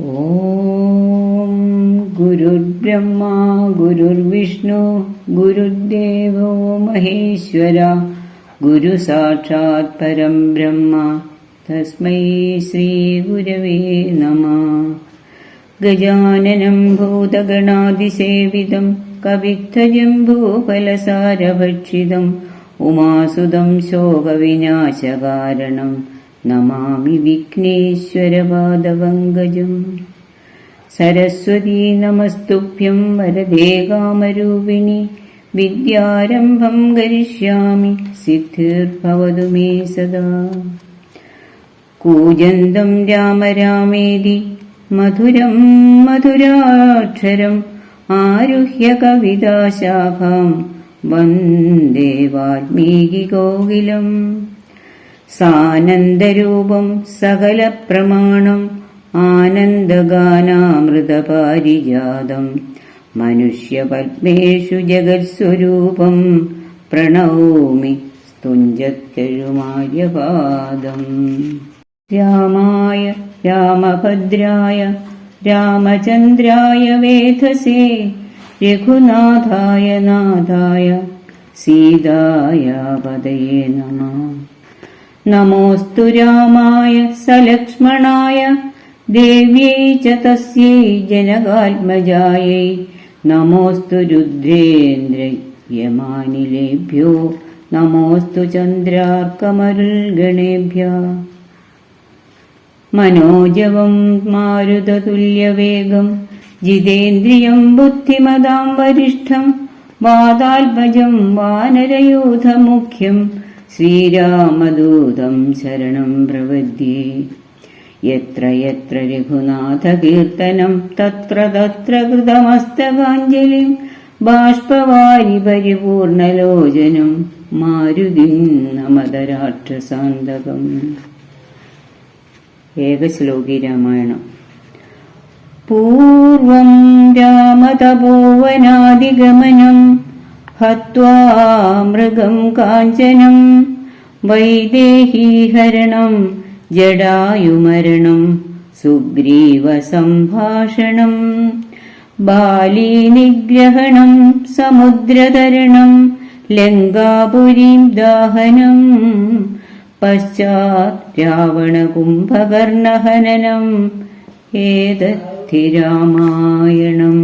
ഓം ഗുരുർബ്രഹ്മ ഗുരുർവിഷ്ണു ഗുരുദേവോ മഹേശ്വര ഗുരു സാക്ഷാത് പരം ബ്രഹ്മ തസ്മൈ ശ്രീ ഗുരവേ നമ. ഗജാനനം ഭൂതഗണാതിസേവിതം കവിത്വജംഭൂഫലസാരഭക്ഷിതം ഉമാസുതം ശോകവിനാശകാരണം. നമാമി വിഘ്നേശ്വരപാദവങ്കജം സരസ്വതീ നമസ്തുഭ്യം വരദേ കാമരൂപിണി. വിദ്യാരംഭം കരിഷ്യാമി സിദ്ധിർഭവതു മേ സദാ. കൂജന്തം രാമ മധുരം മധുരാക്ഷരം ആരുഹ്യ കവിതാശാഖാം വന്ദേ വാൽമീകി കോകിലം. സാനന്ദരൂപം സകലപ്രമാണം ആനന്ദഗാനാമൃതപാരിജാതം മനുഷ്യപത്മേഷു ജഗത്സ്വരൂപം പ്രണൗമി സ്തുഞ്ചത്തെഴുമാര്യപാദം രാമായ രാമഭദ്രായ രാമചന്ദ്രായ വേധസേ രഘുനാഥായ നാഥായ സീതായ പതയേ നമഃ. നമോസ്തു രാമായ സലക്ഷ്മണായ ദേവ്യൈ ച തസ്യൈ ജനകാത്മജായൈ നമോസ്തു രുദ്രേന്ദ്രയമാനിലേഭ്യോ നമോസ്തു ചന്ദ്രാർക്കമരുൾഗണേഭ്യ മനോജവം മാരുതതുല്യവേഗം ജിതേന്ദ്രിയം ബുദ്ധിമതാം വരിഷ്ഠം വാതാത്മജം വാനരയൂഥമുഖ്യം ശ്രീരാമദൂതം ശരണം പ്രപദ്യേ യത്ര യത്ര രഘുനാഥകീർത്തനം തത്ര തത്ര കൃതമസ്തകാഞ്ജലിം ബാഷ്പവാരി പരിപൂർണലോചനം മാരുതിം നമതരാക്ഷസാന്തകം. ഏകശ്ലോകി രാമായണം. പൂർവം രാമതപോവനാദിഗമനം ഹത്വാ മൃഗം കാഞ്ചനം വൈദേഹീഹരണം ജടായുമരണം സുഗ്രീവസംഭാഷണം ബാലീനിഗ്രഹണം സമുദ്രതരണം ലങ്കാപുരീം ദാഹനം പശ്ചാത് രാവണകുംഭകർണഹനനം ഏതദ്ധി രാമായണം.